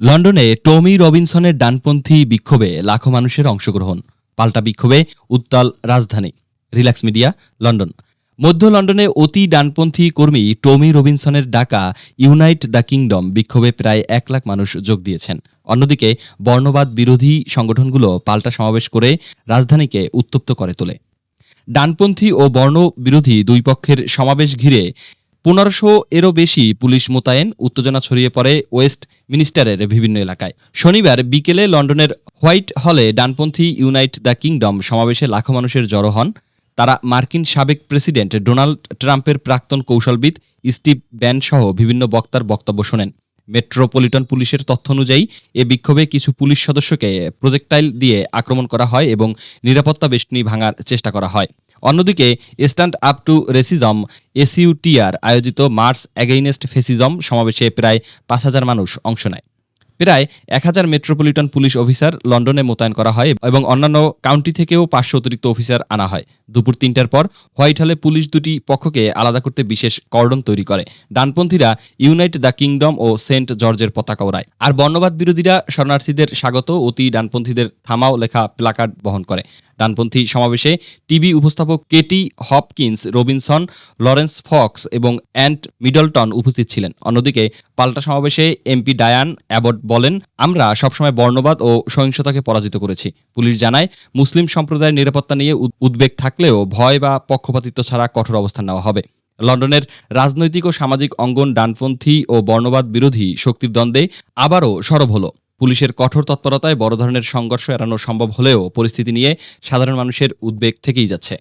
লন্ডনে টমি রবিনসনের ডানপন্থী বিক্ষোভে লাখো মানুষের অংশগ্রহণ। পাল্টা বিক্ষোভে উত্তাল রাজধানী। Relax media, London. মধ্য লন্ডনে অতি ডানপন্থী কর্মী টমি রবিনসনের ডাকা ইউনাইট দ্য কিংডম বিক্ষোভে প্রায় এক লাখ মানুষ যোগ দিয়েছেন। অন্যদিকে, বর্ণবাদ বিরোধী সংগঠনগুলো পাল্টা সমাবেশ করে রাজধানীকে উত্তপ্ত করে তোলে। ডানপন্থী ও বর্ণ বিরোধী দুই পক্ষের সমাবেশ ঘিরে পনেরোশো এরও বেশি পুলিশ মোতায়েন, উত্তেজনা ছড়িয়ে পড়ে ওয়েস্ট মিনিস্টারের বিভিন্ন এলাকায়। শনিবার বিকেলে লন্ডনের হোয়াইট হলে ডানপন্থী ইউনাইট দ্য কিংডম সমাবেশে লাখো মানুষের জড়ো হন। তারা মার্কিন সাবেক প্রেসিডেন্ট ডোনাল্ড ট্রাম্পের প্রাক্তন কৌশলবিদ স্টিভ ব্যান সহ বিভিন্ন বক্তার বক্তব্য শোনেন। মেট্রোপলিটন পুলিশের তথ্য অনুযায়ী, এ বিক্ষোভে কিছু পুলিশ সদস্যকে প্রজেক্টাইল দিয়ে আক্রমণ করা হয় এবং নিরাপত্তা বেষ্টনী ভাঙার চেষ্টা করা হয়। অন্যদিকে stand up to racism, SUTR আয়োজিত মার্চ অ্যাগেইনেস্ট ফেসিজম সমাবেশে প্রায় পাঁচ হাজার মানুষ অংশ নেয়। প্রায় এক হাজার মেট্রোপলিটন পুলিশ অফিসার লন্ডনে মোতায়েন করা হয় এবং অন্যান্য কাউন্টি থেকেও পাঁচশো অতিরিক্ত অফিসার আনা হয়। দুপুর তিনটার পর হোয়াইট হলে পুলিশ দুটি পক্ষকে আলাদা করতে বিশেষ কর্ডন তৈরি করে। ডানপন্থীরা ইউনাইট দ্য কিংডম ও সেন্ট জর্জের পতাকা ওড়ায়। আর বর্ণবাদ বিরোধীরা শরণার্থীদের স্বাগত অতি ডানপন্থীদের থামাও লেখা প্লাকার্ড বহন করে। ডানপন্থী সমাবেশে টিভি উপস্থাপক Katie Hopkins, Robinson, Lawrence Fox এবং অ্যান্ট মিডলটন উপস্থিত ছিলেন। অন্যদিকে পাল্টা সমাবেশে এমপি ডায়ান অ্যাবট বলেন, আমরা সবসময় বর্ণবাদ ও সহিংসতাকে পরাজিত করেছি। পুলিশ জানায়, মুসলিম সম্প্রদায়ের নিরাপত্তা নিয়ে উদ্বেগ থাকলেও ভয় বা পক্ষপাতিত্ব ছাড়া কঠোর অবস্থান নেওয়া হবে। লন্ডনের রাজনৈতিক ও সামাজিক অঙ্গন ডানপন্থী ও বর্ণবাদ বিরোধী শক্তির দ্বন্দ্বে আবারও সরব হলো। পুলিশের কঠোর তৎপরতায় বড় ধরনের সংঘর্ষ এড়ানো সম্ভব হলেও পরিস্থিতি নিয়ে সাধারণ মানুষের উদ্বেগ থেকেই যাচ্ছে।